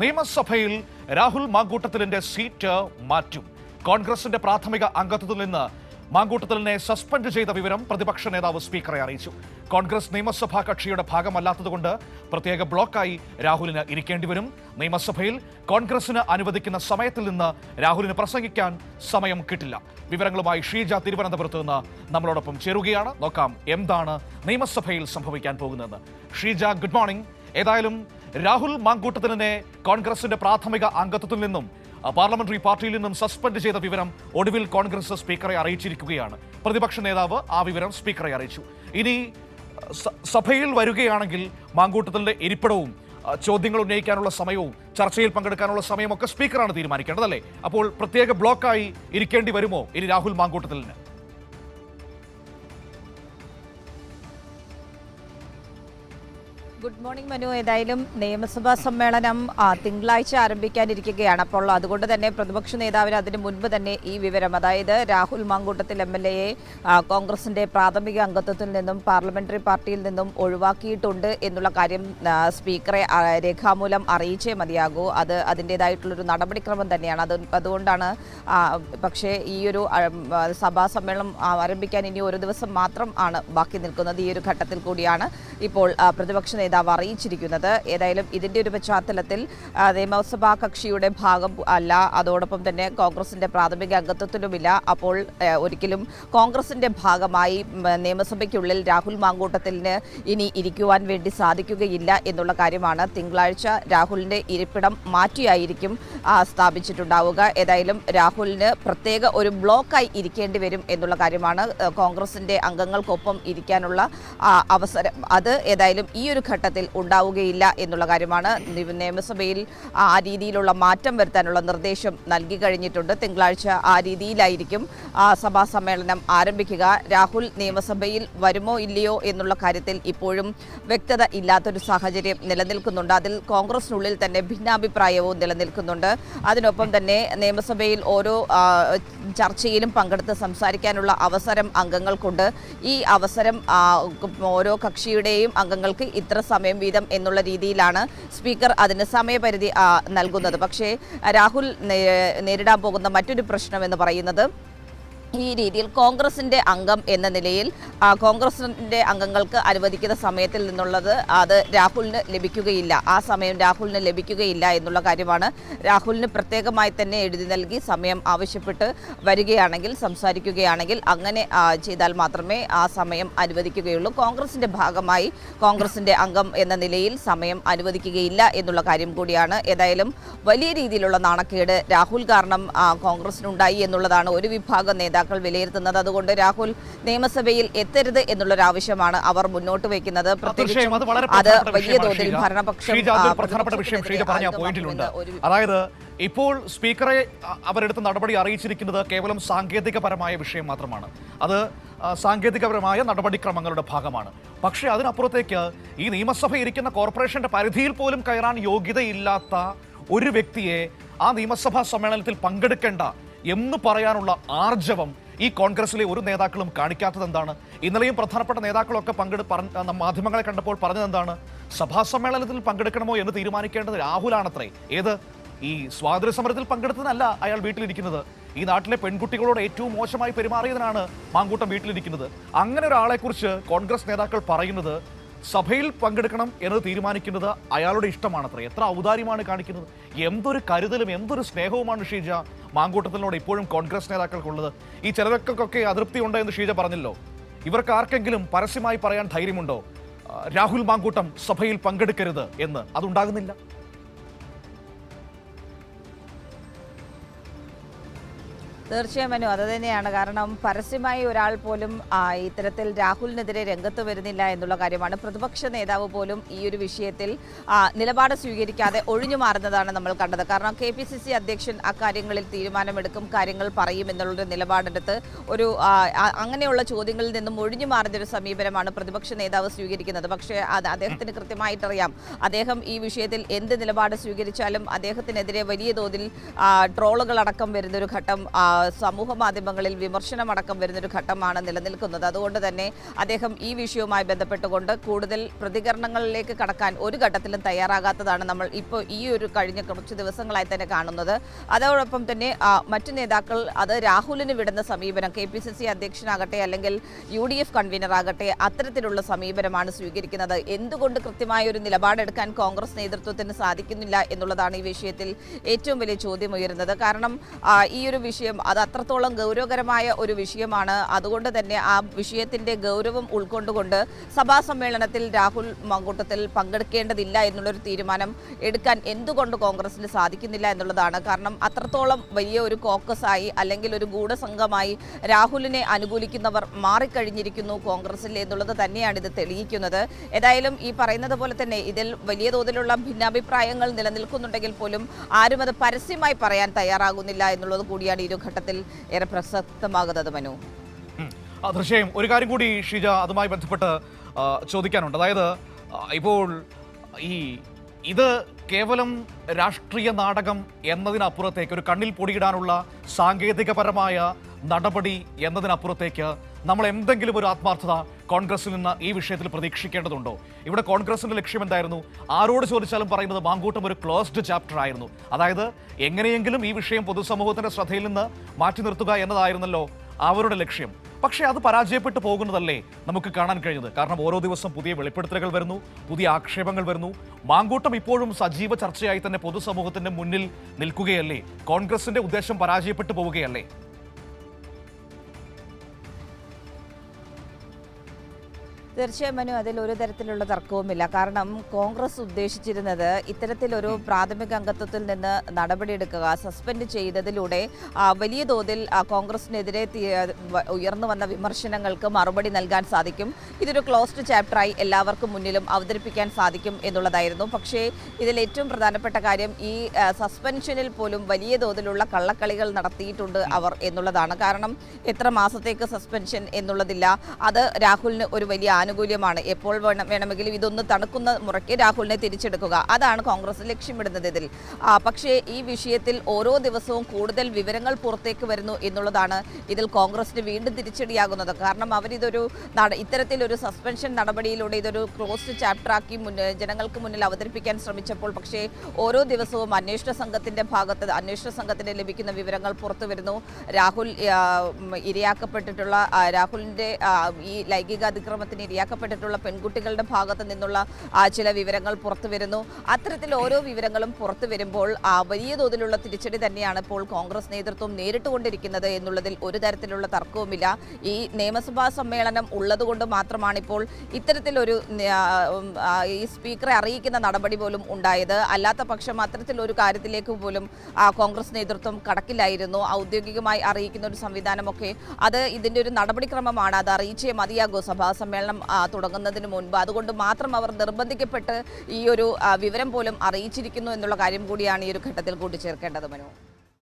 നിയമസഭയിൽ രാഹുൽ മാങ്കൂട്ടത്തിലിന്റെ സീറ്റ് മാറ്റും. കോൺഗ്രസിന്റെ പ്രാഥമിക അംഗത്വത്തിൽ നിന്ന് മാങ്കൂട്ടത്തിലിനെ സസ്പെൻഡ് ചെയ്ത വിവരം പ്രതിപക്ഷ നേതാവ് സ്പീക്കറെ അറിയിച്ചു. കോൺഗ്രസ് നിയമസഭാ കക്ഷിയുടെ ഭാഗമല്ലാത്തതുകൊണ്ട് പ്രത്യേക ബ്ലോക്കായി രാഹുലിന് ഇരിക്കേണ്ടി വരും. നിയമസഭയിൽ കോൺഗ്രസിന് അനുവദിക്കുന്ന സമയത്തിൽ നിന്ന് രാഹുലിന് പ്രസംഗിക്കാൻ സമയം കിട്ടില്ല. വിവരങ്ങളുമായി ഷീജ തിരുവനന്തപുരത്ത് നിന്ന് നമ്മളോടൊപ്പം ചേരുകയാണ്. നോക്കാം എന്താണ് നിയമസഭയിൽ സംഭവിക്കാൻ പോകുന്നതെന്ന്. Sheeja good morning. ഏതായാലും രാഹുൽ മാങ്കൂട്ടത്തിനെ കോൺഗ്രസിന്റെ പ്രാഥമിക അംഗത്വത്തിൽ നിന്നും പാർലമെന്ററി പാർട്ടിയിൽ നിന്നും സസ്പെൻഡ് ചെയ്ത വിവരം ഒടുവിൽ കോൺഗ്രസ് സ്പീക്കറെ അറിയിച്ചിരിക്കുകയാണ്. പ്രതിപക്ഷ നേതാവ് ആ വിവരം സ്പീക്കറെ അറിയിച്ചു. ഇനി സഭയിൽ വരികയാണെങ്കിൽ മാങ്കൂട്ടത്തിന്റെ ഇരിപ്പിടവും ചോദ്യങ്ങൾ ഉന്നയിക്കാനുള്ള സമയവും ചർച്ചയിൽ പങ്കെടുക്കാനുള്ള സമയമൊക്കെ സ്പീക്കറാണ് തീരുമാനിക്കേണ്ടത് അല്ലേ അപ്പോൾ പ്രത്യേക ബ്ലോക്കായി ഇരിക്കേണ്ടി വരുമോ ഇനി രാഹുൽ മാങ്കൂട്ടത്തിലിന്? ഗുഡ് മോർണിംഗ് മനു ഏതായാലും നിയമസഭാ സമ്മേളനം തിങ്കളാഴ്ച ആരംഭിക്കാനിരിക്കുകയാണ്. അപ്പോൾ അതുകൊണ്ട് തന്നെ പ്രതിപക്ഷ നേതാവിന് അതിന് മുൻപ് തന്നെ ഈ വിവരം. അതായത് രാഹുൽ മാങ്കൂട്ടത്തിൽ എം എൽ എയെ കോൺഗ്രസിന്റെ പ്രാഥമിക അംഗത്വത്തിൽ നിന്നും പാർലമെന്ററി പാർട്ടിയിൽ നിന്നും ഒഴിവാക്കിയിട്ടുണ്ട് എന്നുള്ള കാര്യം സ്പീക്കറെ രേഖാമൂലം അറിയിച്ചേ മതിയാകൂ. അത് അതിന്റെതായിട്ടുള്ളൊരു നടപടിക്രമം തന്നെയാണ്. അത് അതുകൊണ്ടാണ് പക്ഷേ ഈ ഒരു സഭാ സമ്മേളനം ആരംഭിക്കാൻ ഇനി ഒരു ദിവസം മാത്രം ആണ് ബാക്കി നിൽക്കുന്നത്. ഈ ഒരു ഘട്ടത്തിൽ കൂടിയാണ് ഇപ്പോൾ പ്രതിപക്ഷ നേതാവ് അറിയിച്ചിരിക്കുന്നത്. ഏതായാലും ഇതിന്റെ ഒരു പശ്ചാത്തലത്തിൽ നിയമസഭാ കക്ഷിയുടെ ഭാഗം അല്ല. അതോടൊപ്പം തന്നെ കോൺഗ്രസിന്റെ പ്രാഥമിക അംഗത്വത്തിലുമില്ല. അപ്പോൾ ഒരിക്കലും കോൺഗ്രസിന്റെ ഭാഗമായി നിയമസഭയ്ക്കുള്ളിൽ രാഹുൽ മാങ്കൂട്ടത്തിന് ഇനി ഇരിക്കുവാൻ വേണ്ടി സാധിക്കുകയില്ല എന്നുള്ള കാര്യമാണ് തിങ്കളാഴ്ച രാഹുലിന്റെ ഇരിപ്പിടം മാറ്റിയായിരിക്കും സ്ഥാപിച്ചിട്ടുണ്ടാവുക. ഏതായാലും രാഹുലിന് പ്രത്യേക ഒരു ബ്ലോക്കായി ഇരിക്കേണ്ടി വരും എന്നുള്ള കാര്യമാണ് കോൺഗ്രസിന്റെ അംഗങ്ങൾക്കൊപ്പം ഇരിക്കാനുള്ള അവസരം. അത് ഏതായാലും ഈ ഒരു ഘട്ടത്തിൽ ഉണ്ടാവുകയില്ല എന്നുള്ള കാര്യമാണ് നിയമസഭയിൽ ആ രീതിയിലുള്ള മാറ്റം വരുത്താനുള്ള നിർദ്ദേശം നൽകി കഴിഞ്ഞിട്ടുണ്ട്. തിങ്കളാഴ്ച ആ രീതിയിലായിരിക്കും സഭാ സമ്മേളനം ആരംഭിക്കുക. രാഹുൽ നിയമസഭയിൽ വരുമോ ഇല്ലയോ എന്നുള്ള കാര്യത്തിൽ ഇപ്പോഴും വ്യക്തത ഇല്ലാത്തൊരു സാഹചര്യം നിലനിൽക്കുന്നുണ്ട്. അതിൽ കോൺഗ്രസിനുള്ളിൽ തന്നെ ഭിന്നാഭിപ്രായവും നിലനിൽക്കുന്നുണ്ട്. അതിനൊപ്പം തന്നെ നിയമസഭയിൽ ഓരോ ചർച്ചയിലും പങ്കെടുത്ത് സംസാരിക്കാനുള്ള അവസരം അംഗങ്ങൾക്കുണ്ട്. ഈ അവസരം ഓരോ കക്ഷിയുടെയും അംഗങ്ങൾക്ക് ഇത്ര സമയം വീതം എന്നുള്ള രീതിയിലാണ് സ്പീക്കർ അതിന് സമയപരിധി നൽകുന്നത്. പക്ഷേ രാഹുൽ നേരിടാൻ പോകുന്ന മറ്റൊരു പ്രശ്നം എന്ന് പറയുന്നത് ഈ രീതിയിൽ കോൺഗ്രസിന്റെ അംഗം എന്ന നിലയിൽ കോൺഗ്രസിന്റെ അംഗങ്ങൾക്ക് അനുവദിക്കുന്ന സമയത്തിൽ നിന്നുള്ളത് അത് രാഹുലിന് ലഭിക്കുകയില്ല. ആ സമയം രാഹുലിന് ലഭിക്കുകയില്ല എന്നുള്ള കാര്യമാണ് രാഹുലിന് പ്രത്യേകമായി തന്നെ എഴുതി നൽകി സമയം ആവശ്യപ്പെട്ട് വരികയാണെങ്കിൽ സംസാരിക്കുകയാണെങ്കിൽ അങ്ങനെ ചെയ്താൽ മാത്രമേ ആ സമയം അനുവദിക്കുകയുള്ളൂ. കോൺഗ്രസിന്റെ ഭാഗമായി കോൺഗ്രസിന്റെ അംഗം എന്ന നിലയിൽ സമയം അനുവദിക്കുകയില്ല എന്നുള്ള കാര്യം കൂടിയാണ്. ഏതായാലും വലിയ രീതിയിലുള്ള നാണക്കേട് രാഹുൽ കാരണം കോൺഗ്രസിനുണ്ടായി എന്നുള്ളതാണ് ഒരു വിഭാഗം നേതാക്കൾ വിലയിരുത്തുന്നത്. അതുകൊണ്ട് രാഹുൽ നിയമസഭയിൽ എത്തരുത് എന്നുള്ളൊരു ആവശ്യമാണ് അവർ മുന്നോട്ട് വെക്കുന്നത് അത് വലിയ തോതിൽ. ഭരണപക്ഷം പ്രധാനപ്പെട്ട വിഷയം പറഞ്ഞ പോയിന്റിലുണ്ട് അതായത് ഇപ്പോൾ സ്പീക്കറെ അവരെടുത്ത നടപടി അറിയിച്ചിരിക്കുന്നത് കേവലം സാങ്കേതികപരമായ വിഷയം മാത്രമാണ്. അത് സാങ്കേതികപരമായ നടപടിക്രമങ്ങളുടെ ഭാഗമാണ്. പക്ഷേ അതിനപ്പുറത്തേക്ക് ഈ നിയമസഭ ഇരിക്കുന്ന കോർപ്പറേഷന്റെ പരിധിയിൽ പോലും കയറാൻ യോഗ്യതയില്ലാത്ത ഒരു വ്യക്തിയെ ആ നിയമസഭാ സമ്മേളനത്തിൽ പങ്കെടുക്കേണ്ട എന്ന് പറയാനുള്ള ആർജവം ഈ കോൺഗ്രസിലെ ഒരു നേതാക്കളും കാണിക്കാത്തത് എന്താണ്? ഇന്നലെയും പ്രധാനപ്പെട്ട നേതാക്കളൊക്കെ പങ്കെടു മാധ്യമങ്ങളെ കണ്ടപ്പോൾ പറഞ്ഞത് എന്താണ്? സഭാ സമ്മേളനത്തിൽ പങ്കെടുക്കണമോ എന്ന് തീരുമാനിക്കേണ്ടത് രാഹുലാണത്രേ. ഏത്? ഈ സ്വാതന്ത്ര്യ സമരത്തിൽ പങ്കെടുത്തതല്ല അയാൾ വീട്ടിലിരിക്കുന്നത്. ഈ നാട്ടിലെ പെൺകുട്ടികളോട് ഏറ്റവും മോശമായി പെരുമാറിയതിനാണ് മാങ്കൂട്ടം വീട്ടിലിരിക്കുന്നത്. അങ്ങനെ ഒരാളെക്കുറിച്ച് കോൺഗ്രസ് നേതാക്കൾ പറയുന്നത് സഭയിൽ പങ്കെടുക്കണം എന്ന് തീരുമാനിക്കുന്നത് അയാളുടെ ഇഷ്ടമാണത്രേ. എത്ര ഔദാര്യമാണ് കാണിക്കുന്നത്. എന്തൊരു കരുതലും എന്തൊരു സ്നേഹവുമാണ് ഷീജ. മാങ്കൂട്ടത്തിനോട് ഇപ്പോഴും കോൺഗ്രസ് നേതാക്കൾക്കുള്ളത്. ഈ ചിലർക്കൊക്കെ അതൃപ്തി ഉണ്ട് എന്ന് ഷീജ പറഞ്ഞല്ലോ. ഇവർക്ക് ആർക്കെങ്കിലും പരസ്യമായി പറയാൻ ധൈര്യമുണ്ടോ? രാഹുൽ മാങ്കൂട്ടം സഭയിൽ പങ്കെടുക്കരുത് എന്ന്. അതുണ്ടാകുന്നില്ല. തീർച്ചയായും മനു അത് തന്നെയാണ്. കാരണം പരസ്യമായി ഒരാൾ പോലും ഇത്തരത്തിൽ രാഹുലിനെതിരെ രംഗത്ത് വരുന്നില്ല എന്നുള്ള കാര്യമാണ്. പ്രതിപക്ഷ നേതാവ് പോലും ഈ ഒരു വിഷയത്തിൽ നിലപാട് സ്വീകരിക്കാതെ ഒഴിഞ്ഞു മാറുന്നതാണ് നമ്മൾ കണ്ടത്. കാരണം കെ പി സി സി അധ്യക്ഷൻ അക്കാര്യങ്ങളിൽ തീരുമാനമെടുക്കും കാര്യങ്ങൾ പറയും എന്നുള്ളൊരു നിലപാടെടുത്ത് ഒരു അങ്ങനെയുള്ള ചോദ്യങ്ങളിൽ നിന്നും ഒഴിഞ്ഞു മാറുന്ന ഒരു സമീപനമാണ് പ്രതിപക്ഷ നേതാവ് സ്വീകരിക്കുന്നത്. പക്ഷേ അത് അദ്ദേഹത്തിന് കൃത്യമായിട്ടറിയാം. അദ്ദേഹം ഈ വിഷയത്തിൽ എന്ത് നിലപാട് സ്വീകരിച്ചാലും അദ്ദേഹത്തിനെതിരെ വലിയ തോതിൽ ട്രോളുകളടക്കം വരുന്നൊരു ഘട്ടം സമൂഹ മാധ്യമങ്ങളിൽ വിമർശനമടക്കം വരുന്നൊരു ഘട്ടമാണ് നിലനിൽക്കുന്നത്. അതുകൊണ്ട് തന്നെ അദ്ദേഹം ഈ വിഷയവുമായി ബന്ധപ്പെട്ടുകൊണ്ട് കൂടുതൽ പ്രതികരണങ്ങളിലേക്ക് കടക്കാൻ ഒരു ഘട്ടത്തിലും തയ്യാറാകാത്തതാണ് നമ്മൾ ഇപ്പോൾ ഈ ഒരു കഴിഞ്ഞ കുറച്ച് ദിവസങ്ങളായി തന്നെ കാണുന്നത്. അതോടൊപ്പം തന്നെ മറ്റു നേതാക്കൾ അത് രാഹുലിന് വിടുന്ന സമീപനം കെ പി സി സി അധ്യക്ഷനാകട്ടെ അല്ലെങ്കിൽ യു ഡി എഫ് കൺവീനറാകട്ടെ അത്തരത്തിലുള്ള സമീപനമാണ് സ്വീകരിക്കുന്നത്. എന്തുകൊണ്ട് കൃത്യമായ ഒരു നിലപാടെടുക്കാൻ കോൺഗ്രസ് നേതൃത്വത്തിന് സാധിക്കുന്നില്ല എന്നുള്ളതാണ് ഈ വിഷയത്തിൽ ഏറ്റവും വലിയ ചോദ്യം ഉയരുന്നത്. കാരണം ഈ ഒരു വിഷയം അത് അത്രത്തോളം ഗൗരവകരമായ ഒരു വിഷയമാണ്. അതുകൊണ്ട് തന്നെ ആ വിഷയത്തിന്റെ ഗൗരവം ഉൾക്കൊണ്ടുകൊണ്ട് സഭാ സമ്മേളനത്തിൽ രാഹുൽ മങ്കൂട്ടത്തിൽ പങ്കെടുക്കേണ്ടതില്ല എന്നുള്ളൊരു തീരുമാനം എടുക്കാൻ എന്തുകൊണ്ട് കോൺഗ്രസിന് സാധിക്കുന്നില്ല എന്നുള്ളതാണ്. കാരണം അത്രത്തോളം വലിയ ഒരു കോക്കസായി അല്ലെങ്കിൽ ഒരു ഗൂഢസംഘമായി രാഹുലിനെ അനുകൂലിക്കുന്നവർ മാറിക്കഴിഞ്ഞിരിക്കുന്നു കോൺഗ്രസിൽ എന്നുള്ളത് തന്നെയാണ് ഇത് തെളിയിക്കുന്നത്. ഏതായാലും ഈ പറയുന്നത് പോലെ തന്നെ ഇതിൽ വലിയ തോതിലുള്ള ഭിന്നാഭിപ്രായങ്ങൾ നിലനിൽക്കുന്നുണ്ടെങ്കിൽ പോലും ആരും അത് പരസ്യമായി പറയാൻ തയ്യാറാകുന്നില്ല എന്നുള്ളത് കൂടിയാണ് ഇരുഘട്ടം. ഘട്ടത്തിൽ ഏറെ പ്രസക്തമാകുന്നത് മനു. തീർച്ചയായും. ഒരു കാര്യം കൂടി ഷിജ അതുമായി ബന്ധപ്പെട്ട് ചോദിക്കാനുണ്ട്. അതായത് ഇപ്പോൾ ഈ ഇത് കേവലം രാഷ്ട്രീയ നാടകം എന്നതിനപ്പുറത്തേക്ക് ഒരു കണ്ണിൽ പൊടിയിടാനുള്ള സാങ്കേതികപരമായ നടപടി എന്നതിനപ്പുറത്തേക്ക് നമ്മൾ എന്തെങ്കിലും ഒരു ആത്മാർത്ഥത കോൺഗ്രസിൽ നിന്ന് ഈ വിഷയത്തിൽ പ്രതീക്ഷിക്കേണ്ടതുണ്ടോ? ഇവിടെ കോൺഗ്രസിന്റെ ലക്ഷ്യം എന്തായിരുന്നു? ആരോട് ചോദിച്ചാലും പറയുന്നത് മാങ്കൂട്ടം ഒരു ക്ലോസ്ഡ് ചാപ്റ്റർ ആയിരുന്നു. അതായത് എങ്ങനെയെങ്കിലും ഈ വിഷയം പൊതുസമൂഹത്തിന്റെ ശ്രദ്ധയിൽ നിന്ന് മാറ്റി നിർത്തുക എന്നതായിരുന്നല്ലോ അവരുടെ ലക്ഷ്യം. പക്ഷേ അത് പരാജയപ്പെട്ടു പോകുന്നതല്ലേ നമുക്ക് കാണാൻ കഴിഞ്ഞത്. കാരണം ഓരോ ദിവസം പുതിയ വെളിപ്പെടുത്തലുകൾ വരുന്നു പുതിയ ആക്ഷേപങ്ങൾ വരുന്നു. മാങ്കൂട്ടം ഇപ്പോഴും സജീവ ചർച്ചയായി തന്നെ പൊതുസമൂഹത്തിന്റെ മുന്നിൽ നിൽക്കുകയല്ലേ? കോൺഗ്രസിന്റെ ഉദ്ദേശം പരാജയപ്പെട്ടു പോവുകയല്ലേ? തീർച്ചയായും മനു അതിൽ ഒരു തരത്തിലുള്ള തർക്കവുമില്ല. കാരണം കോൺഗ്രസ് ഉദ്ദേശിച്ചിരുന്നത് ഇത്തരത്തിലൊരു പ്രാഥമിക അംഗത്വത്തിൽ നിന്ന് നടപടിയെടുക്കുക സസ്പെൻഡ് ചെയ്തതിലൂടെ വലിയ തോതിൽ കോൺഗ്രസിനെതിരെ ഉയർന്നു വന്ന വിമർശനങ്ങൾക്ക് മറുപടി നൽകാൻ സാധിക്കും. ഇതൊരു ക്ലോസ്ഡ് ചാപ്റ്ററായി എല്ലാവർക്കും മുന്നിലും അവതരിപ്പിക്കാൻ സാധിക്കും എന്നുള്ളതായിരുന്നു. പക്ഷേ ഇതിൽ ഏറ്റവും പ്രധാനപ്പെട്ട കാര്യം ഈ സസ്പെൻഷനിൽ പോലും വലിയ തോതിലുള്ള കള്ളക്കളികൾ നടത്തിയിട്ടുണ്ട് അവർ എന്നുള്ളതാണ്. കാരണം എത്ര മാസത്തേക്ക് സസ്പെൻഷൻ എന്നുള്ളതില്ല. അത് രാഹുലിന് ഒരു വലിയ ആനുകൂല്യമാണ്. എപ്പോൾ വേണം വേണമെങ്കിലും ഇതൊന്ന് തണുക്കുന്ന മുറയ്ക്ക് രാഹുലിനെ തിരിച്ചെടുക്കുക. അതാണ് കോൺഗ്രസ് ലക്ഷ്യമിടുന്നത് ഇതിൽ. പക്ഷേ ഈ വിഷയത്തിൽ ഓരോ ദിവസവും കൂടുതൽ വിവരങ്ങൾ പുറത്തേക്ക് വരുന്നു എന്നുള്ളതാണ് ഇതിൽ കോൺഗ്രസിന് വീണ്ടും തിരിച്ചടിയാകുന്നത്. കാരണം അവരിതൊരു ഇത്തരത്തിലൊരു സസ്പെൻഷൻ നടപടിയിലൂടെ ഇതൊരു ക്ലോസ്ഡ് ചാപ്റ്ററാക്കി ജനങ്ങൾക്ക് മുന്നിൽ അവതരിപ്പിക്കാൻ ശ്രമിച്ചപ്പോൾ പക്ഷേ ഓരോ ദിവസവും അന്വേഷണ സംഘത്തിന്റെ ഭാഗത്ത് അന്വേഷണ സംഘത്തിന് ലഭിക്കുന്ന വിവരങ്ങൾ പുറത്തു വരുന്നു. രാഹുൽ ഇരയാക്കപ്പെട്ടിട്ടുള്ള രാഹുലിന്റെ ഈ ലൈംഗിക അതിക്രമത്തിന് ഇരയാക്കപ്പെട്ടിട്ടുള്ള പെൺകുട്ടികളുടെ ഭാഗത്ത് നിന്നുള്ള ചില വിവരങ്ങൾ പുറത്തു വരുന്നു. അത്തരത്തിൽ ഓരോ വിവരങ്ങളും പുറത്തു വരുമ്പോൾ വലിയ തോതിലുള്ള തിരിച്ചടി തന്നെയാണ് ഇപ്പോൾ കോൺഗ്രസ് നേതൃത്വം നേരിട്ടുകൊണ്ടിരിക്കുന്നത് എന്നുള്ളതിൽ ഒരു തരത്തിലുള്ള തർക്കവുമില്ല. ഈ നിയമസഭാ സമ്മേളനം ഉള്ളതുകൊണ്ട് മാത്രമാണ് ഇപ്പോൾ ഇത്തരത്തിലൊരു ഈ സ്പീക്കറെ അറിയിക്കുന്ന നടപടി പോലും ഉണ്ടായത്. അല്ലാത്ത പക്ഷം അത്തരത്തിലൊരു കാര്യത്തിലേക്ക് പോലും കോൺഗ്രസ് നേതൃത്വം കടക്കില്ലായിരുന്നു. ഔദ്യോഗികമായി അറിയിക്കുന്ന ഒരു സംവിധാനമൊക്കെ അത് ഇതിന്റെ ഒരു നടപടിക്രമമാണ്. അത് അറിയിച്ചേ മതിയാകൂ. സഭാ സമ്മേളനം ആ, തുടങ്ങുന്നതിന് മുൻപ്. അതുകൊണ്ട് മാത്രം അവർ നിർബന്ധിക്കപ്പെട്ട് ഈ ഒരു വിവരം പോലും അറിയിച്ചിരിക്കുന്നു എന്നുള്ള കാര്യം കൂടിയാണ് ഈ ഒരു ഘട്ടത്തിൽ കൂട്ടിച്ചേർക്കേണ്ടത് മനു.